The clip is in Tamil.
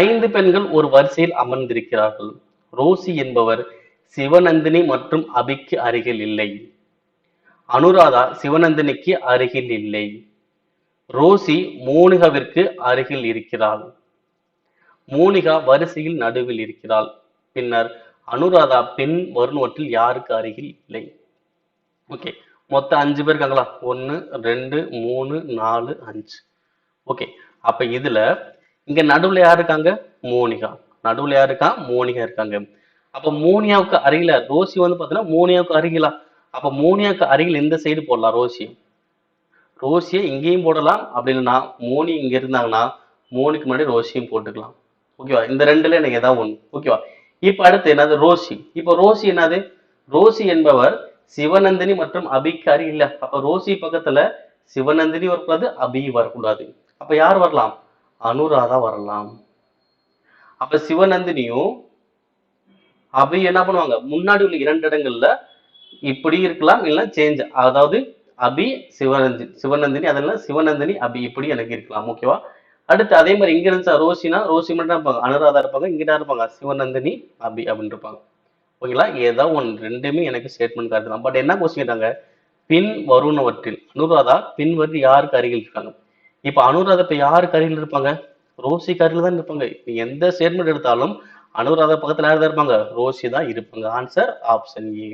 ஐந்து பெண்கள் ஒரு வரிசையில் அமர்ந்திருக்கிறார்கள். ரோசி என்பவர் சிவநந்தினி மற்றும் அபிக்கு அருகில் இல்லை. அனுராதா சிவநந்தினிக்கு அருகில் இல்லை. ரோசி மோனிகாவிற்கு அருகில் இருக்கிறாள். மோனிகா வரிசையில் நடுவில் இருக்கிறாள். பின்னர் அனுராதா பெண் வருணவற்றில் யாருக்கு அருகில் இல்லை? ஓகே மொத்தம் அஞ்சு பேர் இருக்காங்களா? ஒன்று ரெண்டு மூணு நாலு அஞ்சு. ஓகே அப்போ இதில் இங்க நடுவுல யார் இருக்காங்க? மோனிகா. நடுவுல யார் இருக்கா? மோனிகா இருக்காங்க. அப்ப மோனியாவுக்கு அருகில ரோசி வந்து பாத்தீங்கன்னா மோனியாவுக்கு அருகிலா. அப்ப மோனியாவுக்கு அருகில் எந்த சைடு போடலாம்? ரோசி ரோசியை இங்கேயும் போடலாம். அப்படின்னா மோனி இங்க இருந்தாங்கன்னா மோனிக்கு முன்னாடி ரோசியும் போட்டுக்கலாம். ஓகேவா இந்த ரெண்டுல எனக்கு ஏதாவது ஒண்ணு. ஓகேவா இப்ப அடுத்து என்னது? ரோசி இப்ப ரோசி என்னது? ரோசி என்பவர் சிவநந்தினி மற்றும் அபிக்கு அருகில் அப்ப ரோசி பக்கத்துல சிவநந்தினி வரக்கூடாது அபி வரக்கூடாது. அப்ப யார் வரலாம்? அனுராதா வரலாம். அப்ப சிவநந்தினியும் அபி என்ன பண்ணுவாங்க? முன்னாடி உள்ள இரண்டு இடங்கள்ல இப்படி இருக்கலாம் இல்லைன்னா சேஞ்ச் அதாவது அபி சிவநந்தி சிவநந்தினி அதெல்லாம் சிவநந்தினி அபி இப்படி எனக்கு இருக்கலாம் ஓகேவா அடுத்து அதே மாதிரி இங்க இருந்துச்சா ரோசினா ரோசி மட்டும் இருப்பாங்க. அனுராதா இருப்பாங்க இங்கிட்ட இருப்பாங்க. சிவநந்தினி அபி அப்படின்னு இருப்பாங்க. ஓகேங்களா ஏதோ ஒன்று ரெண்டுமே எனக்கு ஸ்டேட்மெண்ட் காட்டுதான் பட் என்ன கொஸ்டின் கேட்டாங்க? பின் வருணவற்றில் அனுராதா பின் வந்து யாருக்கு அருகில் இருக்காங்க? இப்ப அனுராதா இப்ப யாருக்கு அருகில் இருப்பாங்க? ரோசி கரையில் தான் இருப்பாங்க. நீங்க எந்த ஸ்டேட்மெண்ட் எடுத்தாலும் அனுராதா பக்கத்துல யார் தான் இருப்பாங்க? ரோசி தான் இருப்பாங்க. Answer option A